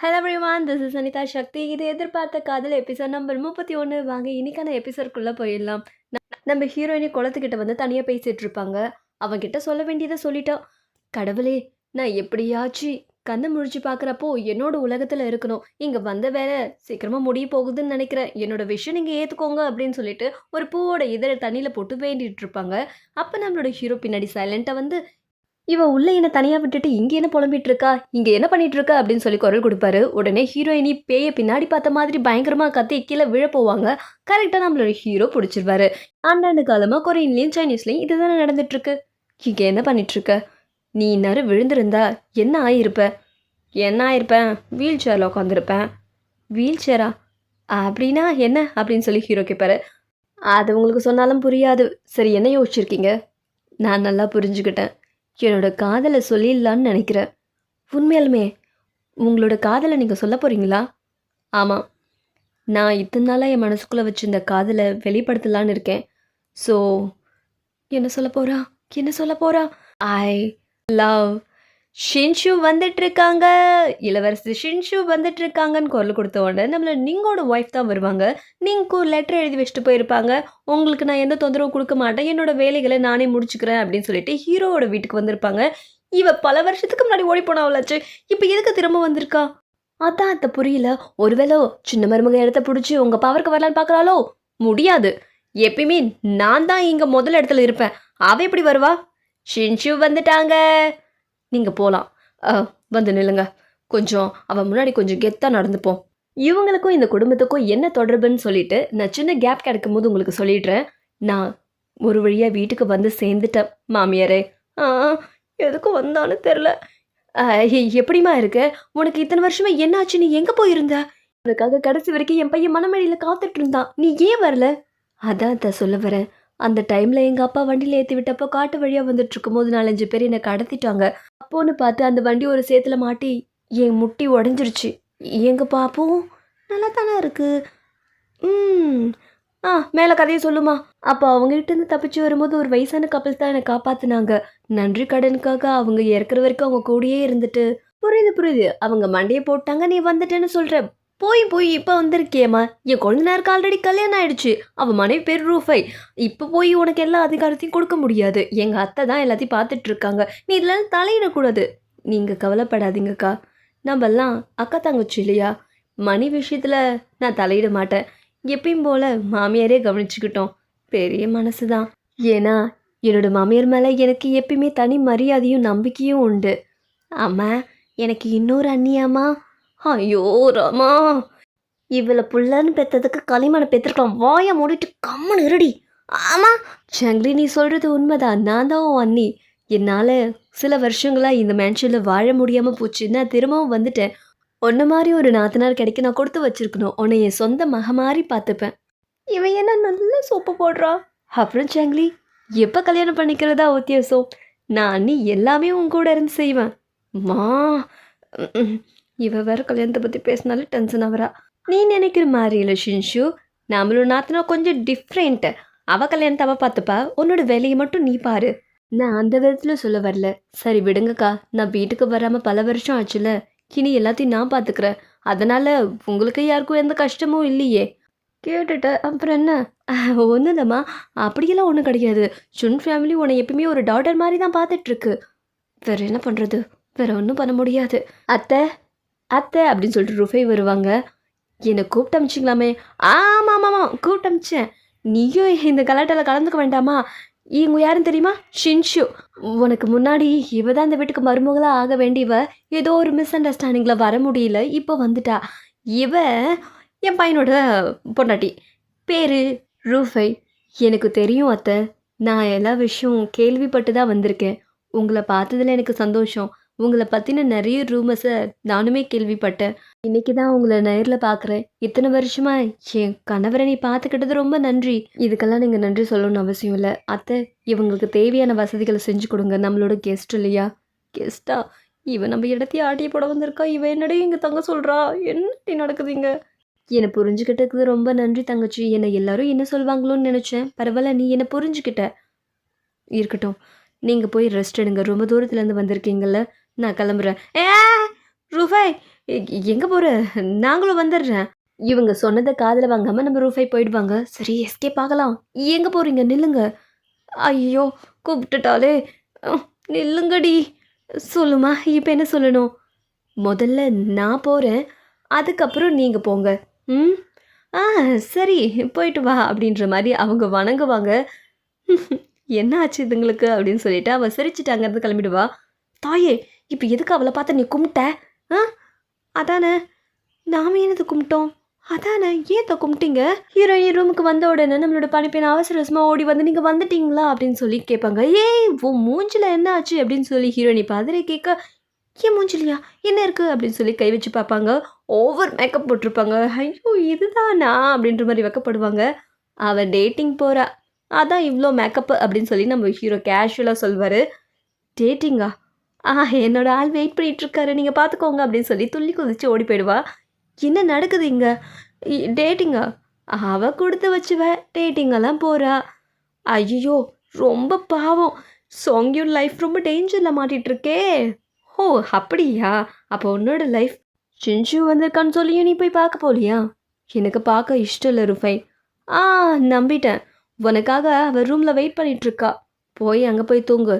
Hello everyone this is Anitha Sakthi இது எதிர்பார்த்த காதல் எபிசோட் நம்பர் முப்பத்தி ஒன்று வாங்க இன்னைக்கான எபிசோட்குள்ளே போயிடலாம். நம்ம ஹீரோயினி குளத்துக்கிட்ட வந்து தனியாக பேசிகிட்டு இருப்பாங்க. அவங்கிட்ட சொல்ல வேண்டியதை சொல்லிட்டோம். கடவுளே நான் எப்படியாச்சு கண்ணை முழிச்சு பார்க்குறப்போ என்னோட உலகத்தில் இருக்கணும். இங்கே வந்த வேலை சீக்கிரமாக முடிய போகுதுன்னு நினைக்கிறேன். என்னோட விஷயம் நீங்கள் ஏற்றுக்கோங்க அப்படின்னு சொல்லிட்டு ஒரு பூவோட இதழ தண்ணியில் போட்டு வேண்டிகிட்டு இருப்பாங்க. அப்போ நம்மளோட ஹீரோ பின்னாடி சைலண்ட்டாக வந்து இவ உள்ள என்ன தனியா விட்டுட்டு இங்க என்ன புலம்பிட்டு இருக்கா இங்க என்ன பண்ணிட்டு இருக்கா அப்படின்னு சொல்லி குரல் கொடுப்பாரு. உடனே ஹீரோயினி பேய பின்னாடி பார்த்த மாதிரி பயங்கரமா கத்தி கீழே விழ போவாங்க. கரெக்டா நம்மளோட ஹீரோ பிடிச்சிருவாரு. ஆண்டாண்டு காலமா கொரியன்லயும் சைனீஸ்லயும் இதுதானே நடந்துட்டு இருக்கு இங்க என்ன பண்ணிட்டு இருக்க நீ இந்நேரம் விழுந்திருந்தா என்ன ஆயிருப்ப? என்ன ஆயிருப்பேன் வீல் சேர்ல உட்காந்துருப்பேன் வீல் சேரா அப்படின்னா என்ன? அப்படின்னு சொல்லி ஹீரோ கேட்பாரு அது உங்களுக்கு சொன்னாலும் புரியாது. சரி என்ன யோசிச்சிருக்கீங்க? நான் நல்லா புரிஞ்சுக்கிட்டேன். என்னோட காதலை சொல்லிடலான்னு நினைக்கிறேன் உண்மையாலுமே உங்களோட காதலை நீங்கள் சொல்ல போகிறீங்களா ஆமாம் நான் இத்தனை நாளாக என் மனசுக்குள்ளே வச்சிருந்த காதலை வெளிப்படுத்தலான்னு இருக்கேன். ஸோ என்ன சொல்ல போகிறா என்ன சொல்ல போகிறா ஐ லவ் ஷின்ஷு வந்துட்டு இருக்காங்க இளவரசி ஷின்ஷு வந்துட்டு இருக்காங்கன்னு குரல் கொடுத்த உடனே நம்மள நீங்களோட ஒய்ஃப் தான் வருவாங்க. நீங்கள் லெட்டர் எழுதி வச்சுட்டு போயிருப்பாங்க. உங்களுக்கு நான் எந்த தொந்தரவும் கொடுக்க மாட்டேன். என்னோட வேலைகளை நானே முடிச்சுக்கிறேன் அப்படின்னு சொல்லிட்டு ஹீரோவோட வீட்டுக்கு வந்திருப்பாங்க. இவ பல வருஷத்துக்கு முன்னாடி ஓடி போனவளாச்சு இப்போ எதுக்கு திரும்ப வந்திருக்கா? அதான் அத்தை புரியல. ஒருவேளை சின்ன மருமக இடத்த பிடிச்சி உங்க பவருக்கு வரலான்னு பார்க்குறாளோ முடியாது. எப்பயுமே நான் தான் இங்க முதல் இடத்துல இருப்பேன். அவ எப்படி வருவா? ஷின்ஷு வந்துட்டாங்க. நீங்கள் போகலாம் வந்து நில்லுங்க. கொஞ்சம் அவன் முன்னாடி கொஞ்சம் கெத்தாக நடந்துப்போம். இவங்களுக்கும் இந்த குடும்பத்துக்கும் என்ன தொடர்புன்னு சொல்லிட்டு நான் சின்ன கேப் கிடைக்கும் போது உங்களுக்கு சொல்லிடுறேன். நான் ஒரு வழியாக வீட்டுக்கு வந்து சேர்ந்துட்டேன் மாமியாரே. ஆ எதுக்கும் வந்தான்னு தெரில எப்படிம்மா இருக்கு? உனக்கு இத்தனை வருஷமா என்னாச்சு நீ எங்கே போயிருந்த? உனக்காக கடைசி வரைக்கும் என் பையன் மனமேடையில் காத்துட்டு இருந்தான். நீ ஏன் வரல? அதான் அத்தை சொல்ல வரேன். அந்த டைமில் எங்கள் அப்பா வண்டியில் ஏற்றி விட்டப்போ காட்டு வழியாக வந்துட்டு இருக்கும்போது நாலஞ்சு பேர் என்னை கடத்திட்டாங்க. அப்போன்னு பார்த்து அந்த வண்டி ஒரு சேத்துல மாட்டி என் முட்டி உடஞ்சிருச்சு. எங்கள் பாப்பும்? நல்லா தானே இருக்குது ம். ஆ மேலே கதையை சொல்லுமா. அப்போ அவங்ககிட்ட இருந்து தப்பிச்சு வரும்போது ஒரு வயசான கப்பல் தான் என்னை காப்பாத்துனாங்க. நன்றி கடனுக்காக அவங்க இறக்குற வரைக்கும் அவங்க கூடயே இருந்துட்டு. புரியுது புரியுது. அவங்க மண்டையை போட்டாங்க நீ வந்துட்டேன்னு சொல்கிற போய் போய் இப்போ வந்திருக்கியம்மா. என் குழந்தைனாருக்கு ஆல்ரெடி கல்யாணம் ஆயிடுச்சு. அவன் மனைவி பேர் ரூஃபை. இப்போ போய் உனக்கு எல்லா அதிகாரத்தையும் கொடுக்க முடியாது. எங்கள் அத்தை தான் எல்லாத்தையும் பார்த்துட்டு இருக்காங்க. நீ இதெல்லாம் தலையிடக்கூடாது. நீங்கள் கவலைப்படாதீங்கக்கா. நம்மெல்லாம் அக்கா தங்கச்சி இல்லையா? மணி விஷயத்தில் நான் தலையிட மாட்டேன். எப்பயும் போல் மாமியாரே கவனிச்சுக்கிட்டோம். பெரிய மனசு தான். ஏன்னா என்னோட மாமியார் மேலே எனக்கு எப்பயுமே தனி மரியாதையும் நம்பிக்கையும் உண்டு. அம்மா எனக்கு இன்னொரு அண்ணியாம்மா. ஐயோ ராமா இவளை புள்ளன்னு பெத்ததுக்கு களிமண்ணை பெற்றிருக்கலாம் வாயை மூடிட்டு கம்மன் இருடி. ஆமா சங்கிலி நீ சொல்கிறது உண்மைதான். நான் தான் அண்ணி. என்னால் சில வருஷங்களாக இந்த மேன்ஷனில் வாழ முடியாமல் போச்சு. நான் திரும்பவும் வந்துட்டேன். உன்ன மாதிரி ஒரு நாத்தனார் கிடைக்க நான் கொடுத்து வச்சிருக்கணும். உன்னை என் சொந்த மக மாதிரி பார்த்துப்பேன். இவன் என்ன நல்ல சோப்பு போடுறா? அப்புறம் சங்கிலி எப்போ கல்யாணம் பண்ணிக்கிறதா உத்தியாசம் நான் அண்ணி எல்லாமே உன் கூட இருந்து செய்வேன். மா. இவ வேற கல்யாணத்தை பற்றி பேசினாலே டென்ஷன் ஆகிறா நீ நினைக்கிற மாதிரி இல்லை ஷின்ஷு. நம்மளும் நாத்தனா கொஞ்சம் டிஃப்ரெண்ட்டு அவ கல்யாணத்தை அவ பார்த்துப்பா. உன்னோட வேலையை மட்டும் நீ பாரு. நான் அந்த விதத்தில் சொல்ல வரல. சரி விடுங்கக்கா. நான் வீட்டுக்கு வராமல் பல வருஷம் ஆச்சுல. இனி எல்லாத்தையும் நான் பார்த்துக்கிறேன். அதனால் உங்களுக்கு யாருக்கும் எந்த கஷ்டமும் இல்லையே. கேட்டுட்ட அப்புறம் என்ன? ஒன்றும் இல்லைம்மா. அப்படியெல்லாம் ஒன்றும் கிடையாது. சுன் ஃபேமிலி உன்னை எப்பயுமே ஒரு டாட்டர் மாதிரி தான் பார்த்துட்ருக்கு வேறு என்ன பண்ணுறது வேறு ஒன்றும் பண்ண முடியாது. அத்தை அத்தை அப்படின்னு சொல்லிட்டு ருஃபை வருவாங்க. என்னை கூப்பிட்டு அமிச்சிங்களாமே. ஆமாம் ஆமாம் ஆமாம் கூப்பிட்டு அமிச்சேன். நீயும் இந்த கலாட்டால கலந்துக்க வேண்டாமா? இவங்க யாருன்னு தெரியுமா? ஷின்ஷு. உனக்கு முன்னாடி இவ தான் இந்த வீட்டுக்கு மருமகளாக ஆக வேண்டியவ. ஏதோ ஒரு மிஸ் அண்டர்ஸ்டாண்டிங்கில் வர முடியல இப்போ வந்துட்டா. இவ என் பையனோட பொண்டாட்டி. பேர் ரூஃபை. எனக்கு தெரியும் அத்தை. நான் எல்லா விஷயம் கேள்விப்பட்டு தான் வந்திருக்கேன். உங்களை பார்த்ததில் எனக்கு சந்தோஷம். உங்களை பற்றின நிறைய ரூமர்ஸை நானுமே கேள்விப்பட்டேன். இன்னைக்கு தான் உங்களை நேரில் பார்க்குறேன் இத்தனை வருஷமா என் கணவரை நீ பார்த்துக்கிட்டது ரொம்ப நன்றி. இதுக்கெல்லாம் நீங்கள் நன்றி சொல்லணும்னு அவசியம் இல்லை. அத்தை இவங்களுக்கு தேவையான வசதிகளை செஞ்சு கொடுங்க. நம்மளோட கெஸ்ட் இல்லையா? கெஸ்ட்டா இவன் நம்ம இடத்தையே ஆட்டிய போட வந்திருக்கா. இவன் என்னடையும் இங்கே தங்க சொல்கிறா என்ன நடக்குதுங்க என்னை புரிஞ்சுக்கிட்டதுக்கு ரொம்ப நன்றி தங்கச்சி. என்னை எல்லாரும் என்ன சொல்வாங்களோன்னு நினச்சேன். பரவாயில்ல நீ என்னை புரிஞ்சுக்கிட்ட. இருக்கட்டும். நீங்கள் போய் ரெஸ்ட் எடுங்க. ரொம்ப தூரத்துலேருந்து வந்திருக்கீங்கல்ல. நான் கிளம்புறேன். ஏ ரூஃபை எங்கே போகிற நாங்களும் வந்துடுறேன். இவங்க சொன்னதை காதில் வாங்காமல் நம்ம ரூஃபை போயிடுவாங்க. சரி எஸ்கேப் ஆகலாம். எங்கே போகிறீங்க நில்லுங்க. ஐயோ கூப்பிட்டுட்டாலே. நில்லுங்கடி. சொல்லுமா இப்போ என்ன சொல்லணும்? முதல்ல நான் போகிறேன் அதுக்கப்புறம் நீங்கள் போங்க. ம்? ஆ சரி போயிட்டு வா அப்படின்ற மாதிரி அவங்க வணங்குவாங்க. என்ன ஆச்சு இதுங்களுக்கு? அப்படின்னு சொல்லிட்டு அவள் சிரிச்சிட்டு அங்கேருந்து கிளம்பிடுவா. தாயே இப்போ எதுக்கு அவளை பார்த்து நீ கும்பிட்ட? ஆ? அதானே நாம என்னது கும்பிட்டோம்? அதானே ஏன் தான் கும்பிட்டீங்க? ஹீரோயின் ரூமுக்கு வந்த உடனே நம்மளோட பணிப்பெண் அவசர அவசரமாக ஓடி வந்து நீங்கள் வந்துட்டீங்களா? அப்படின்னு சொல்லி கேட்பாங்க. ஏய் ஓ மூஞ்சில் என்ன ஆச்சு? அப்படின்னு சொல்லி ஹீரோயினி பதிரை கேட்க ஏன் மூஞ்சிலியா? என்ன இருக்குது அப்படின்னு சொல்லி கை வச்சு பார்ப்பாங்க. ஓவர் மேக்கப் போட்டிருப்பாங்க. ஐயோ இதுதானா? அப்படின்ற மாதிரி வைக்கப்படுவாங்க. அவள் டேட்டிங் போகிறா அதான் இவ்வளோ மேக்கப் அப்படின்னு சொல்லி நம்ம ஹீரோ கேஷுவலாக சொல்வார். டேட்டிங்கா ஆ என்னோட ஆள் வெயிட் பண்ணிகிட்ருக்காரு இருக்காரு நீங்கள் பார்த்துக்கோங்க அப்படின்னு சொல்லி துள்ளி குதிச்சு ஓடி போயிடுவா. என்ன நடக்குது இங்கே? டேட்டிங்கா அவள் கொடுத்து வச்சுவ. டேட்டிங்கெல்லாம் போகிறா ஐயோ ரொம்ப பாவம். சொங்கியோட லைஃப் ரொம்ப டேஞ்சரில் மாட்டிகிட்ருக்கே இருக்கே ஓ அப்படியா? அப்போ உன்னோட லைஃப் சிஞ்சு வந்திருக்கான்னு சொல்லியும் நீ போய் பார்க்க போலியா? எனக்கு பார்க்க இஷ்டம் இல்லை ருஃபை. ஆ நம்பிட்டேன். உனக்காக அவள் ரூமில் வெயிட் பண்ணிகிட்ருக்கா போய் அங்கே போய் தூங்கு.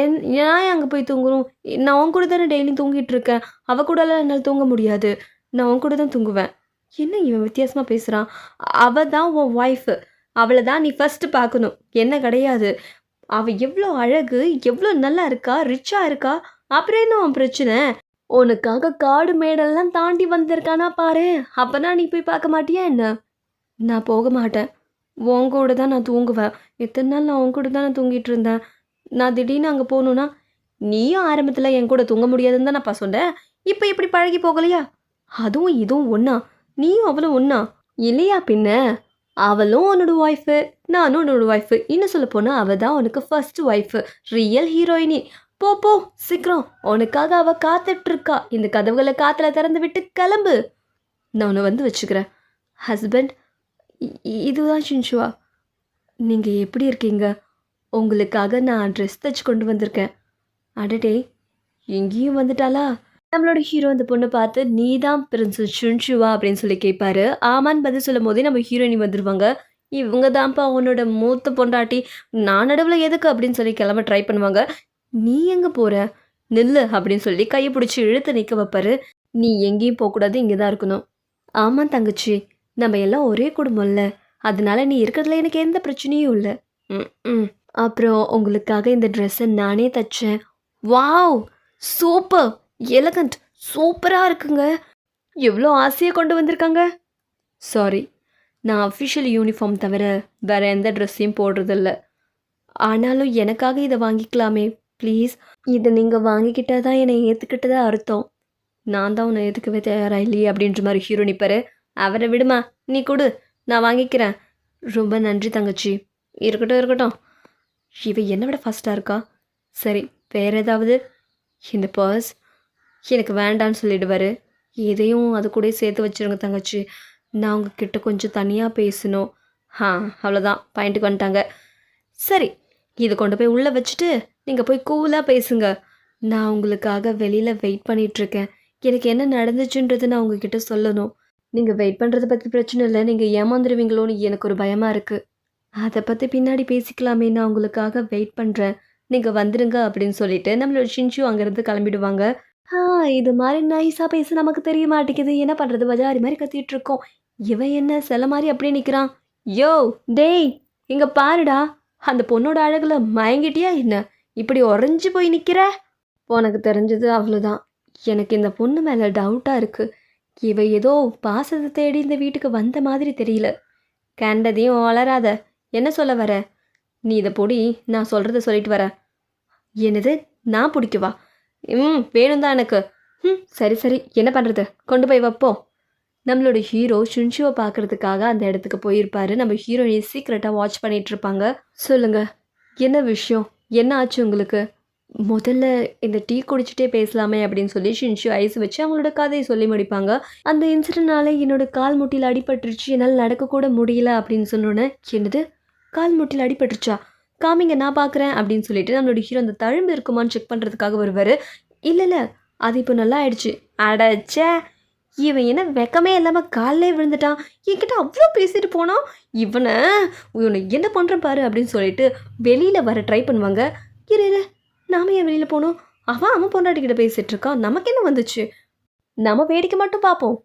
என் ஏன் அங்கே போய் தூங்குறோம் நான் உன் கூட தானே டெய்லியும் தூங்கிட்டு இருக்கேன். அவள் கூடலாம் என்னால் தூங்க முடியாது. நான் உன் கூட தான் தூங்குவேன். என்ன இவன் வித்தியாசமாக பேசுகிறான் அவள் தான் உன் ஒய்ஃபு அவளை தான் நீ ஃபஸ்ட்டு பார்க்கணும். என்ன கிடையாது. அவள் எவ்வளோ அழகு எவ்வளோ நல்லா இருக்கா ரிச்சாக இருக்கா? அப்புறம் என்ன உன் பிரச்சனை? உனக்காக காடு மேடெல்லாம் தாண்டி வந்திருக்கானா பாரு. அப்போனா நீ போய் பார்க்க மாட்டியா என்ன? நான் போக மாட்டேன். உன் கூட தான் நான் தூங்குவேன். எத்தனை நாள் நான் உன் கூட தான் நான் தூங்கிட்டு இருந்தேன்? நான் திடீர்னு அங்கே போகணுன்னா நீயும் ஆரம்பத்தில் என் கூட தூங்க முடியாதுன்னு தான் நான் சொன்னேன் இப்போ எப்படி பழகி போகலையா? அதுவும் இதுவும் ஒன்றா நீயும் அவளும் ஒன்றா இல்லையா பின்ன? அவளும் உன்னோட ஒய்ஃபு நானும் உன்னோட ஒய்ஃபு இன்னும் சொல்ல போனால் அவள் தான் உனக்கு ஃபர்ஸ்ட் ஒய்ஃபு ரியல் ஹீரோயினி போ போ சீக்கிரம். உனக்காக அவள் காத்துட்ருக்கா. இந்த கதவுகளை காற்றுல திறந்து விட்டு கிளம்பு. நான் உன்னை வந்து வச்சுக்கிறேன். ஹஸ்பண்ட் இதுதான் சின்ஷுவா நீங்கள் எப்படி இருக்கீங்க? உங்களுக்காக நான் ட்ரெஸ் தச்சு கொண்டு வந்திருக்கேன். அடடே எங்கேயும் வந்துட்டாளா? நம்மளோட ஹீரோ அந்த பொண்ணை பார்த்து நீ தான் பிரின்சஸ் சுன்ஷுவா அப்படின்னு சொல்லி கேட்பாரு ஆமான்னு பதில் சொல்லும் போதே நம்ம ஹீரோயினி வந்துடுவாங்க இவங்க தான்ப்பா உன்னோட மூத்த பொண்டாட்டி. நான் நடுவில் எதுக்கு அப்படின்னு சொல்லி கிளம்ப ட்ரை பண்ணுவாங்க. நீ எங்கே போகிற நில்லு அப்படின்னு சொல்லி கையை பிடிச்சி இழுத்து நிற்க வைப்பாரு. நீ எங்கேயும் போகக்கூடாது இங்கே தான் இருக்கணும். ஆமாம் தங்கச்சி நம்ம எல்லாம் ஒரே குடும்பம் இல்லை அதனால நீ இருக்கிறதுல எனக்கு எந்த பிரச்சனையும் இல்லை. ம் ம் அப்புறம் உங்களுக்காக இந்த ட்ரெஸ்ஸை நானே தைச்சேன். வாவ்! சூப்பர்! எலகண்ட்! சூப்பராக இருக்குங்க. எவ்வளோ ஆசையாக கொண்டு வந்திருக்காங்க. சாரி நான் அஃபிஷியல் யூனிஃபார்ம் தவிர வேறு எந்த ட்ரெஸ்ஸையும் போடுறதில்ல. ஆனாலும் எனக்காக இதை வாங்கிக்கலாமே. ப்ளீஸ் இதை நீங்கள் வாங்கிக்கிட்டால் தான் என்னை ஏற்றுக்கிட்டதா அர்த்தம். நான் தான் உன்னை ஏற்றுக்கவே தயாரா இல்லையே அப்படின்ற மாதிரி ஹீரோ நிற்பாரு அவரை விடுமா? நீ கொடு நான் வாங்கிக்கிறேன். ரொம்ப நன்றி தங்கச்சி. இருக்கட்டும் இருக்கட்டும். இவ என்னை விட ஃபாஸ்ட்டாக இருக்கா? சரி வேறு ஏதாவது? இந்த பர்ஸ் எனக்கு வேண்டான்னு சொல்லிடுவார். இதையும் அது கூட சேர்த்து வச்சிருங்க தங்கச்சி. நான் உங்ககிட்ட கொஞ்சம் தனியாக பேசணும். ஆ அவ்வளோதான் பாயிண்ட்டுக்கு வந்துட்டாங்க. சரி இதை கொண்டு போய் உள்ளே வச்சுட்டு நீங்கள் போய் கூலாக பேசுங்க. நான் உங்களுக்காக வெளியில் வெயிட் பண்ணிகிட்ருக்கேன் எனக்கு என்ன நடந்துச்சுன்றது நான் உங்ககிட்ட சொல்லணும். நீங்கள் வெயிட் பண்ணுறதை பற்றி பிரச்சனை இல்லை. நீங்கள் ஏமாந்துருவீங்களோன்னு எனக்கு ஒரு பயமாக இருக்குது அதை பற்றி பின்னாடி பேசிக்கலாமே நான் உங்களுக்காக வெயிட் பண்ணுறேன் நீங்கள் வந்துடுங்க அப்படின்னு சொல்லிட்டு நம்மளோட ஷின்ஷு அங்கேருந்து கிளம்பிடுவாங்க. ஆ இது மாதிரி நைஸாக பேச நமக்கு தெரிய மாட்டேங்குது. என்ன பண்ணுறது பஜாரி மாதிரி கத்திட்டு இருக்கோம் இவன் என்ன செல மாதிரி அப்படியே நிற்கிறான் யோ டேய் இங்கே பாருடா. அந்த பொண்ணோட அழகில் மயங்கிட்டியா என்ன? இப்படி உறைஞ்சு போய் நிற்கிற உனக்கு தெரிஞ்சது அவ்வளோதான் எனக்கு இந்த பொண்ணு மேலே டவுட்டாக இருக்குது இவ ஏதோ பாசத்தை தேடி இந்த வீட்டுக்கு வந்த மாதிரி தெரியல. கண்டதையும் வளராத என்ன சொல்ல வர? நீ இதை பொடி நான் சொல்கிறத சொல்லிட்டு வர. என்னது? நான் பிடிக்கவா ம் வேணும் தான் எனக்கு. ம் சரி சரி. என்ன பண்ணுறது கொண்டு போய் வைப்போம் நம்மளோட ஹீரோ ஷுன்ஷுவை பார்க்கறதுக்காக அந்த இடத்துக்கு போயிருப்பாரு. நம்ம ஹீரோயின் சீக்கிரட்டாக வாட்ச் பண்ணிகிட்டு இருப்பாங்க. சொல்லுங்கள் என்ன விஷயம்? என்ன ஆச்சு உங்களுக்கு? முதல்ல இந்த டீ குடிச்சிட்டே பேசலாமே அப்படின்னு சொல்லி ஷின்ஷு ஐஸ் வச்சு அவங்களோட கதையை சொல்லி முடிப்பாங்க. அந்த இன்சிடென்ட்னால என்னோட கால் முட்டியில் அடிபட்டுருச்சு. என்னால் நடக்கக்கூட முடியல அப்படின்னு சொன்னோன்னே என்னது? கால் முட்டில் அடிபட்டுருச்சா? காமிங்க நான் பார்க்குறேன் அப்படின்னு சொல்லிட்டு நம்மளோட ஹீரோ அந்த தழும்பு இருக்குமான்னு செக் பண்ணுறதுக்காக வருவார். இல்லை இல்லை அது இப்போ நல்லா ஆயிடுச்சு. அடச்சே! இவன் என்ன வெக்கமே இல்லாமல் காலிலே விழுந்துட்டான். என்கிட்ட அவ்வளோ பேசிட்டு போனான் இவனை இவனை என்ன பண்ணுறேன் பாரு அப்படின்னு சொல்லிட்டு வெளியில் வர ட்ரை பண்ணுவாங்க. இரு இரு நாம ஏன் வெளியில் போனோம் அவன் அவன் பொண்டாட்டிக்கிட்ட பேசிகிட்டு இருக்கான். நமக்கு என்ன வந்துச்சு? நம்ம வேடிக்கை மட்டும் பார்ப்போம்.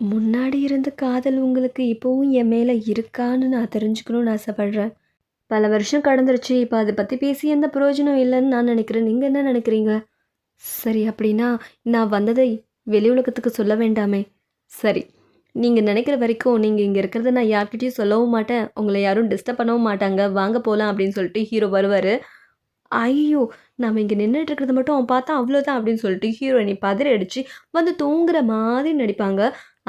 முன்னாடி இருந்த காதல் உங்களுக்கு இப்போவும் என் மேலே இருக்கான்னு நான் தெரிஞ்சுக்கணும்னு ஆசைப்படுறேன். பல வருஷம் கடந்துருச்சு. இப்போ அதை பற்றி பேசி எந்த பிரயோஜனம் இல்லைன்னு நான் நினைக்கிறேன். நீங்கள் என்ன நினைக்கிறீங்க? சரி அப்படின்னா நான் வந்ததை வெளி உலகத்துக்கு சொல்ல வேண்டாமே. சரி நீங்கள் நினைக்கிற வரைக்கும் நீங்கள் இங்கே இருக்கிறத நான் யார்கிட்டையும் சொல்லவும் மாட்டேன். உங்களை யாரும் டிஸ்டர்ப் பண்ணவும் மாட்டாங்க. வாங்க போகலாம் அப்படின்னு சொல்லிட்டு ஹீரோ வருவார். ஐயோ நம்ம இங்கே நின்றுட்டு இருக்கிறத மட்டும் அவன் பார்த்தா அவ்வளோதான் அப்படின்னு சொல்லிட்டு ஹீரோயினி பதறி அடித்து வந்து தூங்குற மாதிரி நடிப்பாங்க.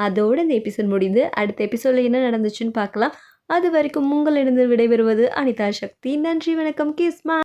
அதோட இந்த எபிசோட் முடிந்து அடுத்த எபிசோடில் என்ன நடந்துச்சுன்னு பார்க்கலாம். அது வரைக்கும் உங்களிடம் விடைபெறுவது அனிதா சக்தி. நன்றி வணக்கம். கிஸ்மா